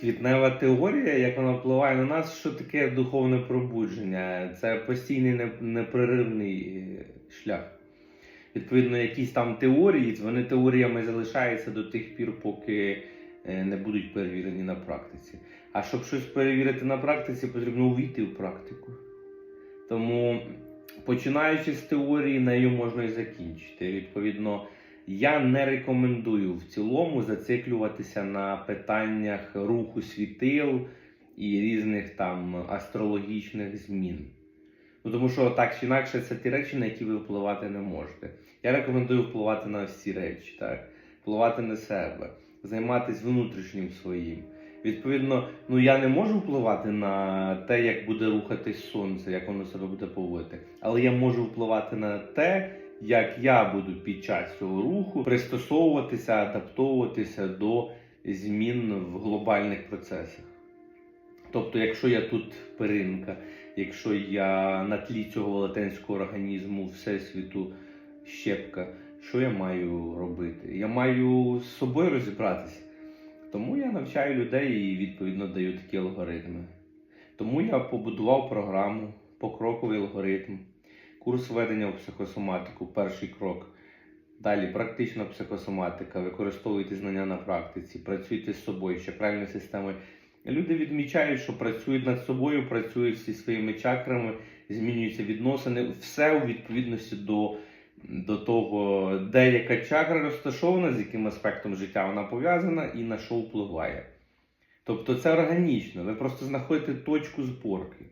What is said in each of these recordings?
Квітнева теорія, як вона впливає на нас, що таке духовне пробудження? Це постійний непреривний е, шлях. Відповідно, якісь там теорії, вони теоріями залишаються до тих пір, поки е, не будуть перевірені на практиці. А щоб щось перевірити на практиці, потрібно увійти в практику. Тому, починаючи з теорії, нею можна і закінчити. Відповідно, я не рекомендую в цілому зациклюватися на питаннях руху світил і різних там астрологічних змін. Ну, тому що так чи інакше це ті речі, на які ви впливати не можете. Я рекомендую впливати на всі речі, так? впливати на себе, займатися внутрішнім своїм. Відповідно, ну я не можу впливати на те, як буде рухатись сонце, як воно себе буде поводити. Але я можу впливати на те, як я буду під час цього руху пристосовуватися, адаптовуватися до змін в глобальних процесах. Тобто, якщо я тут перинка, якщо я на тлі цього велетенського організму Всесвіту щепка, що я маю робити? Я маю з собою розібратися. Тому я навчаю людей і відповідно даю такі алгоритми. Тому я побудував програму, покроковий алгоритм, курс введення в психосоматику, перший крок. Далі практична психосоматика, використовуйте знання на практиці, працюйте з собою, чакральною системою. Люди відмічають, що працюють над собою, працюють всі своїми чакрами, змінюються відносини, все у відповідності до, до того, де яка чакра розташована, з яким аспектом життя вона пов'язана і на що впливає. Тобто це органічно. Ви просто знаходите точку зборки,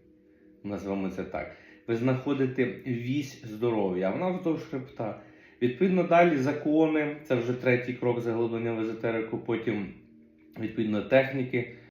назвемо це так. Ви знаходите вісь здоров'я, а вона вздовж хребта. Відповідно, далі закони, це вже третій крок заглиблення в езотерику, потім відповідно техніки